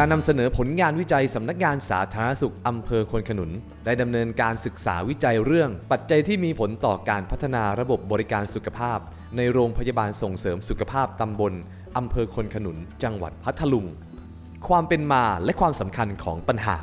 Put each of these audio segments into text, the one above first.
การนำเสนอผลงานวิจัยสำนักงานสาธารณสุขอำเภอควนขนุน ได้ดำเนินการศึกษาวิจัยเรื่อง ปัจจัยที่มีผลต่อการพัฒนาระบบบริการสุขภาพ ในโรงพยาบาลส่งเสริมสุขภาพตำบลอำเภอควนขนุน จังหวัดพัทลุง ความเป็นมาและความสำคัญของปัญหา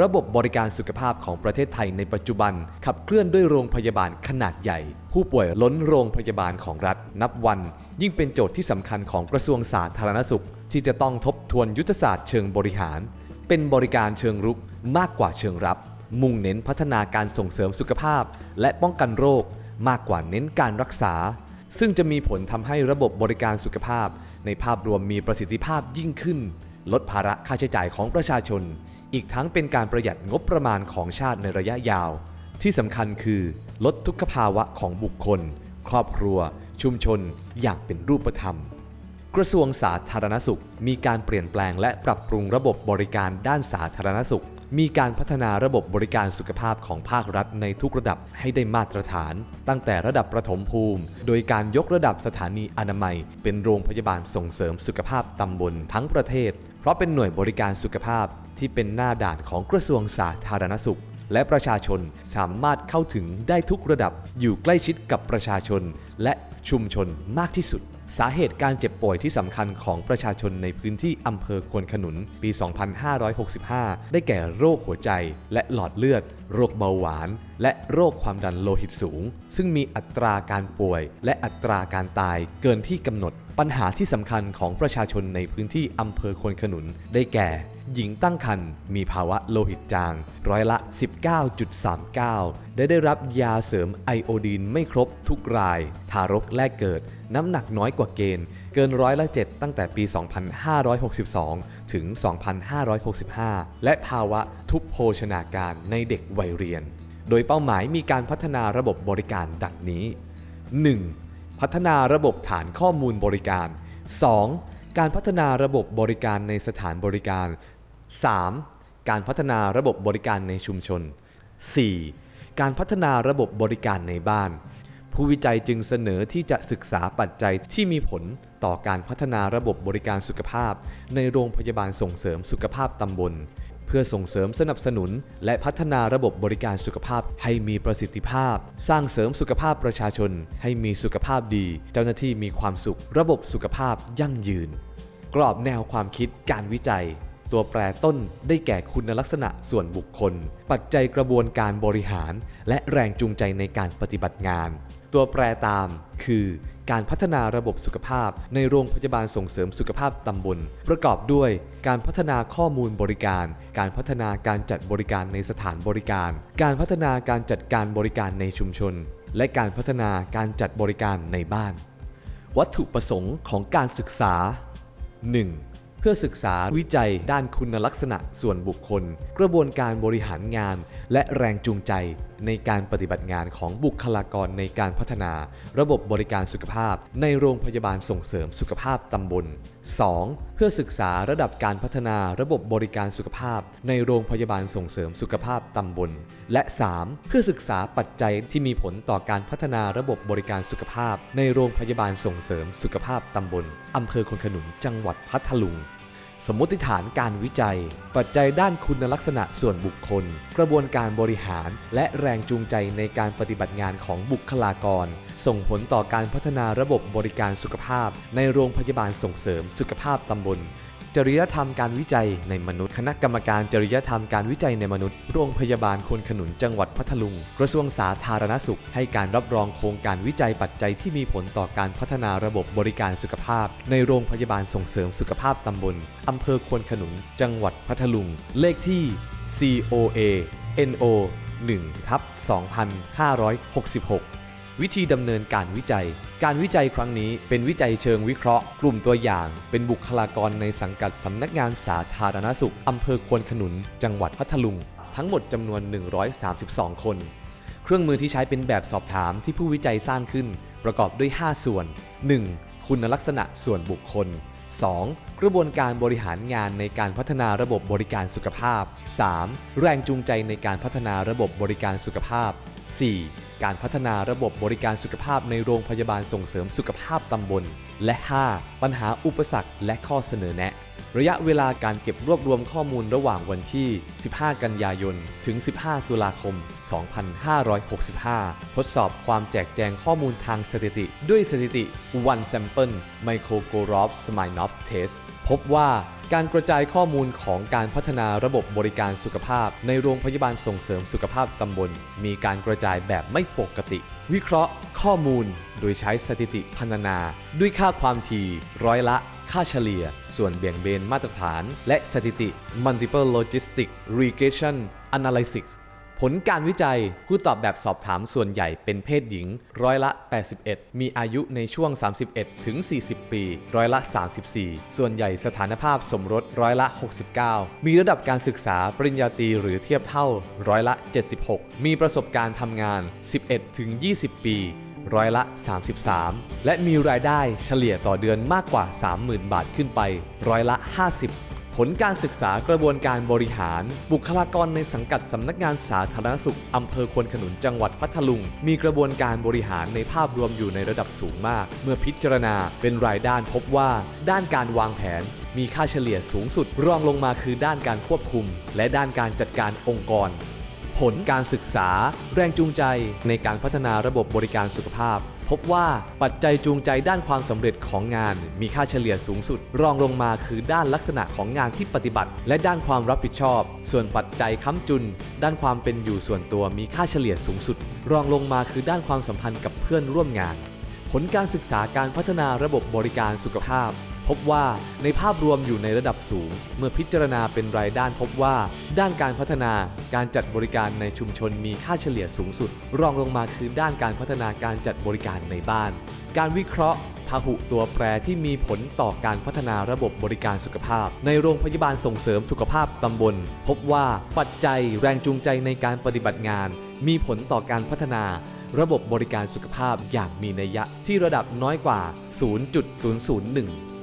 ระบบบริการสุขภาพของประเทศไทยในปัจจุบัน ขับเคลื่อนด้วยโรงพยาบาลขนาดใหญ่ ผู้ป่วยล้นโรงพยาบาลของรัฐ นับวัน ยิ่งเป็นโจทย์ที่สำคัญของกระทรวงสาธารณสุข ที่จะต้องทบทวนยุทธศาสตร์เชิงบริหาร เป็นบริการเชิงรุกมากกว่าเชิงรับ มุ่งเน้นพัฒนาการส่งเสริมสุขภาพ และป้องกันโรค มากกว่าเน้นการรักษา ซึ่งจะมีผลทำให้ระบบบริการสุขภาพ ในภาพรวมมีประสิทธิภาพยิ่งขึ้น ลดภาระค่าใช้จ่ายของประชาชน อีกทั้งเป็นการประหยัดงบประมาณของชาติในระยะยาว ที่สำคัญคือ ลดทุกขภาวะของบุคคล ครอบครัว ชุมชน อย่างเป็นรูปธรรม กระทรวงสาธารณสุข มีการเปลี่ยนแปลงและปรับปรุงระบบบริการด้านสาธารณสุข มีการพัฒนาระบบบริการสุขภาพของภาครัฐในทุกระดับให้ได้มาตรฐาน ตั้งแต่ระดับประถมภูมิ โดยการยกระดับสถานีอนามัย เป็นโรงพยาบาลส่งเสริมสุขภาพตำบลทั้งประเทศ เพราะเป็นหน่วยบริการสุขภาพที่เป็นหน้าด่านของกระทรวงสาธารณสุข และประชาชนสามารถเข้าถึงได้ทุกระดับอยู่ใกล้ชิดกับประชาชน และชุมชนมากที่สุด สาเหตุการเจ็บป่วยที่สำคัญของประชาชนในพื้นที่อำเภอควนขนุนปี 2565 ได้แก่โรคหัวใจและหลอดเลือด โรคเบาหวาน และโรคความดันโลหิตสูง ซึ่งมีอัตราการป่วยและอัตราการตายเกินที่กำหนด ปัญหาที่สำคัญของประชาชนในพื้นที่อำเภอควนขนุน ได้แก่ หญิงตั้งครรภ์มีภาวะโลหิตจาง ร้อยละ 19.39 ได้ได้รับยาเสริมไอโอดีนไม่ครบทุกราย ทารกแรกเกิด น้ำหนักน้อยกว่าเกณฑ์ เกินร้อยละ 7 ตั้งแต่ปี 2562 ถึง 2565 และภาวะทุพโภชนาการในเด็กวัยเรียน โดยเป้าหมายมีการพัฒนาระบบบริการดังนี้ 1. พัฒนาระบบฐานข้อมูลบริการ 2. การพัฒนาระบบบริการในสถานบริการ 3. การพัฒนาระบบบริการในชุมชน 4. การพัฒนาระบบบริการในบ้าน ผู้วิจัยจึงเสนอที่จะศึกษาปัจจัยที่มีผลต่อการพัฒนาระบบบริการสุขภาพ ในโรงพยาบาลส่งเสริมสุขภาพตำบล เพื่อส่งเสริมสนับสนุน และพัฒนาระบบบริการสุขภาพให้มีประสิทธิภาพ สร้างเสริมสุขภาพประชาชน ให้มีสุขภาพดี เจ้าหน้าที่มีความสุข ระบบสุขภาพยั่งยืน กรอบแนวความคิดการวิจัย ตัวแปรต้นได้แก่คุณลักษณะส่วนบุคคล ปัจจัยกระบวนการบริหาร และแรงจูงใจในการปฏิบัติงาน ตัวแปรตามคือการพัฒนาระบบสุขภาพในโรงพยาบาลส่งเสริมสุขภาพตำบล ประกอบด้วยการพัฒนาข้อมูลบริการ การพัฒนาการจัดบริการในสถานบริการ การพัฒนาการจัดการบริการในชุมชน และการพัฒนาการจัดบริการในบ้าน วัตถุประสงค์ของการศึกษา 1. เพื่อศึกษาวิจัยด้านคุณลักษณะส่วนบุคคล กระบวนการบริหารงาน และแรงจูงใจ ในการปฏิบัติงานของบุคลากรในการพัฒนา ระบบบริการสุขภาพ ในโรงพยาบาลส่งเสริมสุขภาพตำบล 2. เพื่อศึกษาระดับการพัฒนาระบบบริการสุขภาพ ในโรงพยาบาลส่งเสริมสุขภาพตำบล และ 3. เพื่อศึกษาปัจจัยที่มีผลต่อการพัฒนาระบบบริการสุขภาพ ในโรงพยาบาลส่งเสริมสุขภาพตำบลอำเภอคนขนุนจังหวัดพัทลุง สมมติฐานการวิจัย ปัจจัยด้านคุณลักษณะส่วนบุคคล กระบวนการบริหาร และแรงจูงใจในการปฏิบัติงานของบุคลากร ส่งผลต่อการพัฒนาระบบบริการสุขภาพ ในโรงพยาบาลส่งเสริมสุขภาพตำบล จริยธรรมการวิจัยในมนุษย์ คณะกรรมการจริยธรรมการวิจัยในมนุษย์ โรงพยาบาลควนขนุนจังหวัดพัทลุง กระทรวงสาธารณสุข ให้การรับรองโครงการวิจัยปัจจัยที่มีผลต่อการพัฒนาระบบบริการสุขภาพ ในโรงพยาบาลส่งเสริมสุขภาพตำบลอำเภอควนขนุน จังหวัดพัทลุง เลขที่ COA NO 1ทับ2566 วิธีดำเนินการวิจัย การวิจัยครั้งนี้เป็นวิจัยเชิงวิเคราะห์ กลุ่มตัวอย่าง เป็นบุคลากรในสังกัดสำนักงานสาธารณสุขอำเภอควนขนุน จังหวัดพัทลุง ทั้งหมดจำนวน 132 คน เครื่องมือที่ใช้เป็นแบบสอบถามที่ผู้วิจัยสร้างขึ้น ประกอบด้วย 5 ส่วน 1. คุณลักษณะส่วนบุคคล 2. กระบวนการบริหารงานในการพัฒนาระบบบริการสุขภาพ 3. แรงจูงใจในการพัฒนาระบบบริการสุขภาพ 4. การพัฒนาระบบบริการสุขภาพในโรงพยาบาลส่งเสริมสุขภาพตำบล และ 5. ปัญหาอุปสรรคและข้อเสนอแนะ ระยะเวลาการเก็บรวบรวมข้อมูลระหว่างวันที่ 15 กันยายน ถึง 15 ตุลาคม 2565 ทดสอบความแจกแจงข้อมูลทางสถิติ ด้วยสถิติ One Sample Microgorov Smirnov Test พบว่าการกระจายข้อมูลของการพัฒนาระบบบริการสุขภาพ ในโรงพยาบาลส่งเสริมสุขภาพตำบล มีการกระจายแบบไม่ปกติ วิเคราะห์ ข้อมูล โดยใช้สถิติพรรณนา ด้วยค่าความถี่ร้อยละ ค่าเฉลี่ย ส่วนเบี่ยงเบนมาตรฐาน และสถิติ Multiple Logistic Regression Analysis ผลการวิจัย ผู้ตอบแบบสอบถามส่วนใหญ่เป็นเพศหญิง ร้อยละ 81 มีอายุในช่วง 31 ถึง 40 ปี ร้อยละ 34 ส่วนใหญ่สถานภาพสมรสร้อยละ 69 มีระดับการศึกษาปริญญาตรีหรือเทียบเท่า ร้อยละ 76 มีประสบการณ์ทำงาน 11 ถึง 20 ปีร้อยละ 33 และมีรายได้เฉลี่ยต่อเดือนมากกว่า 30,000 บาทขึ้นไป ร้อยละ 50 ผลการศึกษากระบวนการบริหาร บุคลากรในสังกัดสำนักงานสาธารณสุขอำเภอควนขนุนจังหวัดพัทลุง มีกระบวนการบริหารในภาพรวมอยู่ในระดับสูงมาก เมื่อพิจารณาเป็นรายด้านพบว่า ด้านการวางแผน มีค่าเฉลี่ยสูงสุดรองลงมาคือด้านการควบคุม และด้านการจัดการองค์กร ผลการศึกษา แรงจูงใจในการพัฒนาระบบบริการสุขภาพ พบว่าปัจจัยจูงใจด้านความสำเร็จของงาน มีค่าเฉลี่ยสูงสุด รองลงมาคือด้านลักษณะของงานที่ปฏิบัติ และด้านความรับผิดชอบ ส่วนปัจจัยค้ำจุน ด้านความเป็นอยู่ส่วนตัวมีค่าเฉลี่ยสูงสุด รองลงมาคือด้านความสัมพันธ์กับเพื่อนร่วมงาน ผลการศึกษาการพัฒนาระบบบริการสุขภาพ พบว่าในภาพรวมอยู่ในระดับสูง เมื่อพิจารณาเป็นรายด้านพบว่า ด้านการพัฒนาการจัดบริการในชุมชนมีค่าเฉลี่ยสูงสุด รองลงมาคือด้านการพัฒนาการจัดบริการในบ้าน การวิเคราะห์พหุตัวแปรที่มีผลต่อการพัฒนาระบบบริการสุขภาพ ในโรงพยาบาลส่งเสริมสุขภาพตำบล พบว่าปัจจัยแรงจูงใจในการปฏิบัติงาน มีผลต่อการพัฒนาระบบบริการสุขภาพอย่างมีนัยยะที่ระดับน้อยกว่า 0.001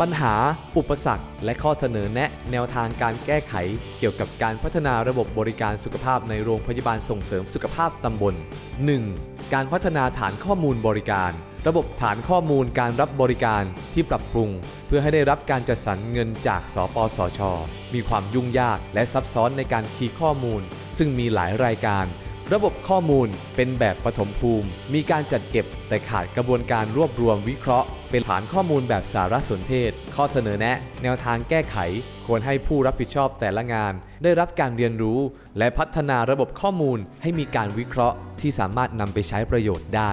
ปัญหา อุปสรรค และข้อเสนอแนะ แนวทางการแก้ไข เกี่ยวกับการพัฒนาระบบบริการสุขภาพในโรงพยาบาลส่งเสริมสุขภาพตำบล 1. การพัฒนาฐานข้อมูลบริการ ระบบฐานข้อมูลการรับบริการที่ปรับปรุง เพื่อให้ได้รับการจัดสรรเงินจากสปสช มีความยุ่งยากและซับซ้อนในการคีย์ข้อมูล ซึ่งมีหลายรายการระบบข้อมูลเป็นแบบปฐมภูมิ มีการจัดเก็บแต่ขาดกระบวนการรวบรวมวิเคราะห์ เป็นฐานข้อมูลแบบสารสนเทศ ข้อเสนอแนะ แนวทางแก้ไข ควรให้ผู้รับผิดชอบแต่ละงาน ได้รับการเรียนรู้ และพัฒนาระบบข้อมูลให้มีการวิเคราะห์ ที่สามารถนำไปใช้ประโยชน์ได้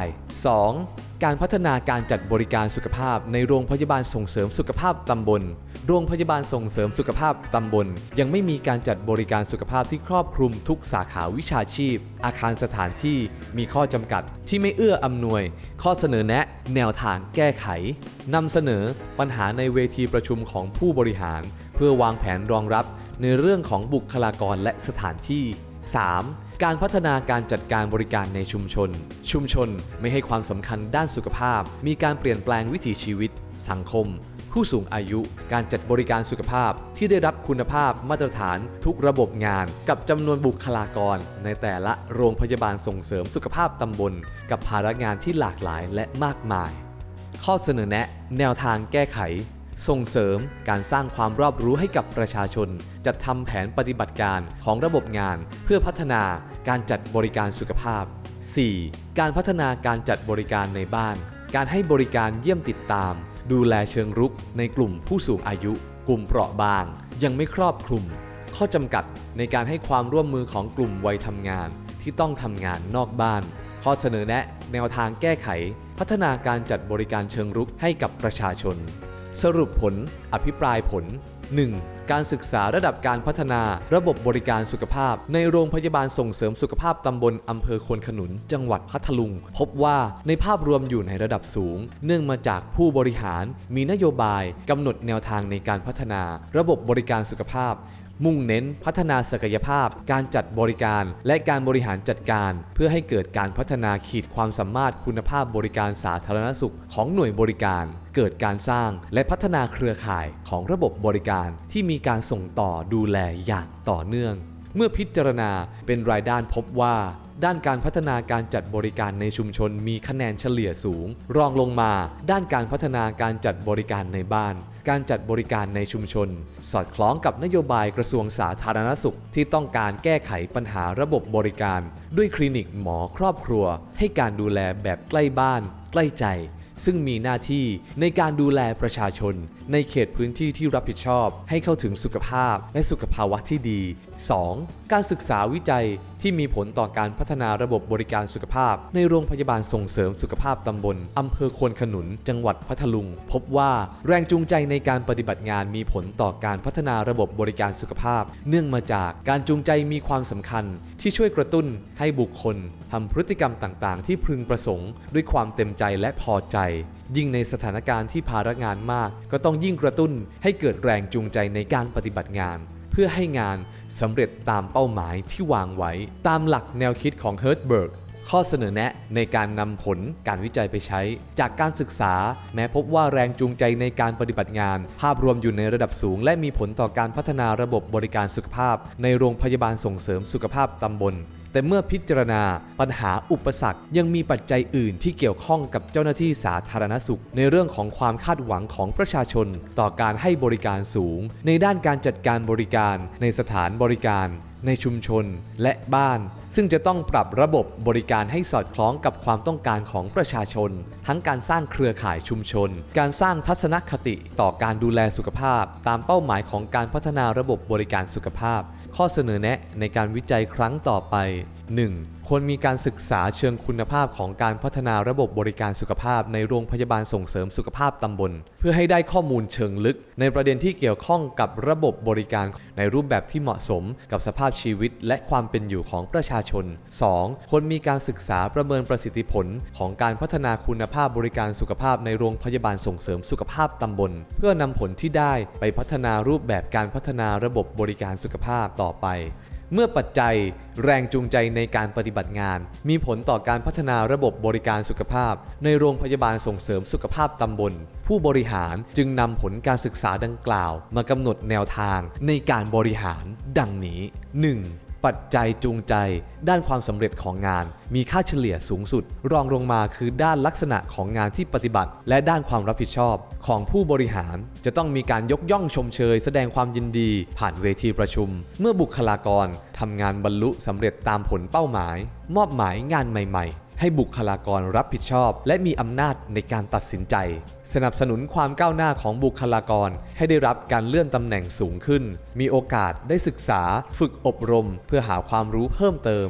2. การพัฒนาการจัดบริการสุขภาพ ในโรงพยาบาลส่งเสริมสุขภาพตำบล โรงพยาบาลส่งเสริมสุขภาพตำบล ยังไม่มีการจัดบริการสุขภาพที่ครอบคลุมทุกสาขาวิชาชีพ อาคารสถานที่มีข้อจำกัดที่ไม่เอื้ออำนวย ข้อเสนอแนะ แนวทางแก้ไขนำเสนอปัญหาในเวทีประชุมของผู้บริหาร เพื่อวางแผนรองรับในเรื่องของบุคลากรและสถานที่ 3. การพัฒนาการจัดการบริการในชุมชน ชุมชนไม่ให้ความสำคัญด้านสุขภาพ มีการเปลี่ยนแปลงวิถีชีวิต สังคม ผู้สูงอายุ การจัดบริการสุขภาพที่ได้รับคุณภาพมาตรฐานทุกระบบงาน กับจำนวนบุคลากร ในแต่ละโรงพยาบาลส่งเสริมสุขภาพตำบล กับภาระงานที่หลากหลายและมากมาย ข้อเสนอแนะ แนวทางแก้ไข ส่งเสริมการสร้างความรอบรู้ให้กับประชาชน จัดทำแผนปฏิบัติการของระบบงาน เพื่อพัฒนาการจัดบริการสุขภาพ 4. การพัฒนาการจัดบริการในบ้าน การให้บริการเยี่ยมติดตาม ดูแลเชิงรุกในกลุ่มผู้สูงอายุ กลุ่มเปราะบาง ยังไม่ครอบคลุม ข้อจำกัดในการให้ความร่วมมือของกลุ่มวัยทำงานที่ต้องทำงานนอกบ้าน ข้อเสนอแนะแนวทางแก้ไข พัฒนาการจัดบริการเชิงรุกให้กับประชาชน สรุปผล อภิปรายผล 1. การศึกษาระดับการพัฒนาระบบบริการสุขภาพ ในโรงพยาบาลส่งเสริมสุขภาพตำบลอำเภอควนขนุน จังหวัดพัทลุง พบว่าในภาพรวมอยู่ในระดับสูง เนื่องมาจากผู้บริหารมีนโยบายกำหนดแนวทางในการพัฒนา ระบบบริการสุขภาพ มุ่งเน้นพัฒนาศักยภาพ การจัดบริการ และการบริหารจัดการ เพื่อให้เกิดการพัฒนาขีดความสามารถคุณภาพบริการสาธารณสุขของหน่วยบริการ เกิดการสร้างและพัฒนาเครือข่ายของระบบบริการที่มีการส่งต่อดูแลอย่างต่อเนื่อง เมื่อพิจารณาเป็นรายด้านพบว่า ด้านการพัฒนาการจัดบริการในชุมชนมีคะแนนเฉลี่ยสูง รองลงมา ด้านการพัฒนาการจัดบริการในบ้าน การจัดบริการในชุมชน สอดคล้องกับนโยบายกระทรวงสาธารณสุข ที่ต้องการแก้ไขปัญหาระบบบริการ ด้วยคลินิกหมอครอบครัว ให้การดูแลแบบใกล้บ้าน ใกล้ใจ ซึ่งมีหน้าที่ในการดูแลประชาชน ในเขตพื้นที่ที่รับผิดชอบ ให้เข้าถึงสุขภาพและสุขภาวะที่ดี 2. การศึกษาวิจัยที่มีผลต่อการพัฒนาระบบบริการสุขภาพ ในโรงพยาบาลส่งเสริมสุขภาพตำบลอำเภอควนขนุน จังหวัดพัทลุง พบว่าแรงจูงใจในการปฏิบัติงานมีผลต่อการพัฒนาระบบบริการสุขภาพ เนื่องมาจากการจูงใจมีความสำคัญ ที่ช่วยกระตุ้นให้บุคคลทำพฤติกรรมต่างๆ ที่พึงประสงค์ ด้วยความเต็มใจและพอใจ ยิ่งในสถานการณ์ที่ภาระงานมากก็ต้องยิ่งกระตุ้นให้เกิดแรงจูงใจในการปฏิบัติงาน เพื่อให้งานสำเร็จตามเป้าหมายที่วางไว้ ตามหลักแนวคิดของเฮิร์ตเบิร์กข้อเสนอแนะในการนำผลการวิจัยไปใช้ จากการศึกษา แม้พบว่าแรงจูงใจในการปฏิบัติงาน ภาพรวมอยู่ในระดับสูง และมีผลต่อการพัฒนาระบบบริการสุขภาพ ในโรงพยาบาลส่งเสริมสุขภาพตำบล แต่เมื่อพิจารณาปัญหาอุปสรรคยังมีปัจจัยอื่นที่เกี่ยวข้องกับเจ้าหน้าที่สาธารณสุข ในเรื่องของความคาดหวังของประชาชน ต่อการให้บริการสูง ในด้านการจัดการบริการในสถานบริการในชุมชนและบ้าน ซึ่งจะต้องปรับระบบบริการให้สอดคล้องกับความต้องการของประชาชน ทั้งการสร้างเครือข่ายชุมชน การสร้างทัศนคติต่อการดูแลสุขภาพ ตามเป้าหมายของการพัฒนาระบบบริการสุขภาพ ข้อเสนอแนะในการวิจัยครั้งต่อไป 1. ควรมีการศึกษาเชิงคุณภาพของการพัฒนาระบบบริการสุขภาพในโรงพยาบาลส่งเสริมสุขภาพตำบล เพื่อให้ได้ข้อมูลเชิงลึก ในประเด็นที่เกี่ยวข้องกับระบบบริการในรูปแบบที่เหมาะสมกับสภาพชีวิตและความเป็นอยู่ของประชาชน 2. ควรมีการศึกษาประเมินประสิทธิผลของการพัฒนาคุณภาพบริการสุขภาพในโรงพยาบาลส่งเสริมสุขภาพตำบล เพื่อนำผลที่ได้ไปพัฒนารูปแบบการพัฒนาระบบบริการสุขภาพต่อไป เมื่อปัจจัยแรงจูงใจในการปฏิบัติงาน มีผลต่อการพัฒนาระบบบริการสุขภาพ ในโรงพยาบาลส่งเสริมสุขภาพตำบล ผู้บริหารจึงนำผลการศึกษาดังกล่าว มากำหนดแนวทางในการบริหาร ดังนี้ 1. ปัจจัยจูงใจ ด้านความสำเร็จของงาน มีค่าเฉลี่ยสูงสุด รองลงมาคือด้านลักษณะของงานที่ปฏิบัติ และด้านความรับผิดชอบ ของผู้บริหาร จะต้องมีการยกย่องชมเชย แสดงความยินดี ผ่านเวทีประชุม เมื่อบุคลากรทำงานบรรลุสำเร็จตามผลเป้าหมาย มอบหมายงานใหม่ ๆ ให้บุคลากรรับผิดชอบ และมีอำนาจในการตัดสินใจ สนับสนุนความก้าวหน้าของบุคลากร ให้ได้รับการเลื่อนตำแหน่งสูงขึ้น มีโอกาสได้ศึกษา ฝึกอบรม เพื่อหาความรู้เพิ่มเติม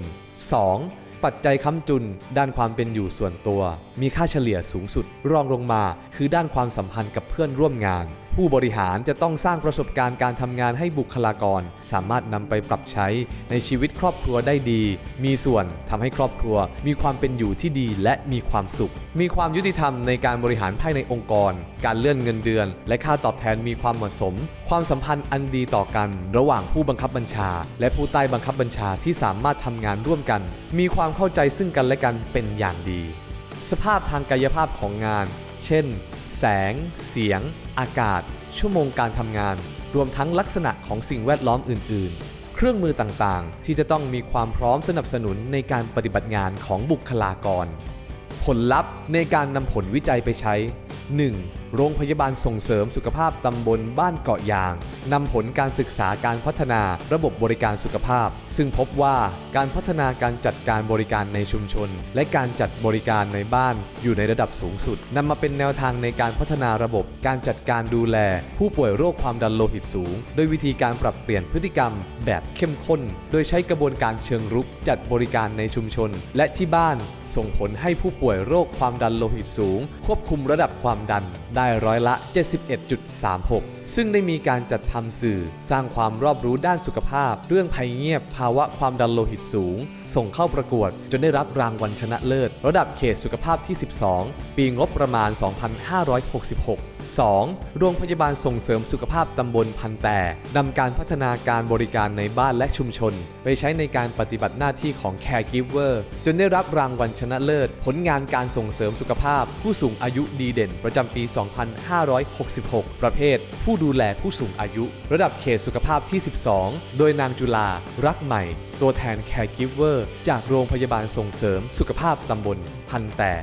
2. ปัจจัยค้ำจุน ด้านความเป็นอยู่ส่วนตัว มีค่าเฉลี่ยสูงสุด รองลงมา คือด้านความสัมพันธ์กับเพื่อนร่วมงาน ผู้บริหารจะต้องสร้างประสบการณ์การทำงานให้บุคลากร สามารถนำไปปรับใช้ในชีวิตครอบครัวได้ดี มีส่วนทำให้ครอบครัว มีความเป็นอยู่ที่ดีและมีความสุข มีความยุติธรรมในการบริหารภายในองค์กร การเลื่อนเงินเดือน และค่าตอบแทนมีความเหมาะสม ความสัมพันธ์อันดีต่อกัน ระหว่างผู้บังคับบัญชา และผู้ใต้บังคับบัญชาที่สามารถทำงานร่วมกัน มีความเข้าใจซึ่งกันและกันเป็นอย่างดี สภาพทางกายภาพของงาน เช่น แสง เสียง อากาศ ชั่วโมงการทำงาน รวมทั้งลักษณะของสิ่งแวดล้อมอื่น ๆ เครื่องมือต่าง ๆ ที่จะต้องมีความพร้อมสนับสนุนในการปฏิบัติงานของบุคลากร ผลลัพธ์ในการนำผลวิจัยไปใช้ 1. โรงพยาบาลส่งเสริมสุขภาพตำบลบ้านเกาะยาง นำผลการศึกษาการพัฒนาระบบบริการสุขภาพ ซึ่งพบว่าการพัฒนาการจัดการบริการในชุมชน และการจัดบริการในบ้านอยู่ในระดับสูงสุดนำมาเป็นแนวทางในการพัฒนาระบบ การจัดการดูแล ผู้ป่วยโรคความดันโลหิตสูง โดยวิธีการปรับเปลี่ยนพฤติกรรม แบบเข้มข้น โดยใช้กระบวนการเชิงรุกจัดบริการในชุมชน และที่บ้าน ส่งผลให้ผู้ป่วยโรคความดันโลหิตสูง ควบคุมระดับความดันได้ร้อยละ 71.36 ซึ่งได้มีการจัดทำสื่อ สร้างความรอบรู้ด้านสุขภาพ เรื่องภัยเงียบภาวะความดันโลหิตสูงส่งเข้าประกวด จนได้รับรางวัลชนะเลิศ ระดับเขตสุขภาพที่ 12 ปีงบประมาณ 2566 2. โรงพยาบาลส่งเสริมสุขภาพตำบลพันแต่นำการพัฒนาการบริการในบ้านและชุมชน ไปใช้ในการปฏิบัติหน้าที่ของ Caregiver จนได้รับรางวัลชนะเลิศ ผลงานการส่งเสริมสุขภาพ ผู้สูงอายุดีเด่น ประจำปี 2566 ประเภท ผู้ดูแลผู้สูงอายุ ระดับเขตสุขภาพที่ 12 โดยนางจุลารักใหม่ ตัวแทน Caregiver จากโรงพยาบาลส่งเสริมสุขภาพตำบลพันแต่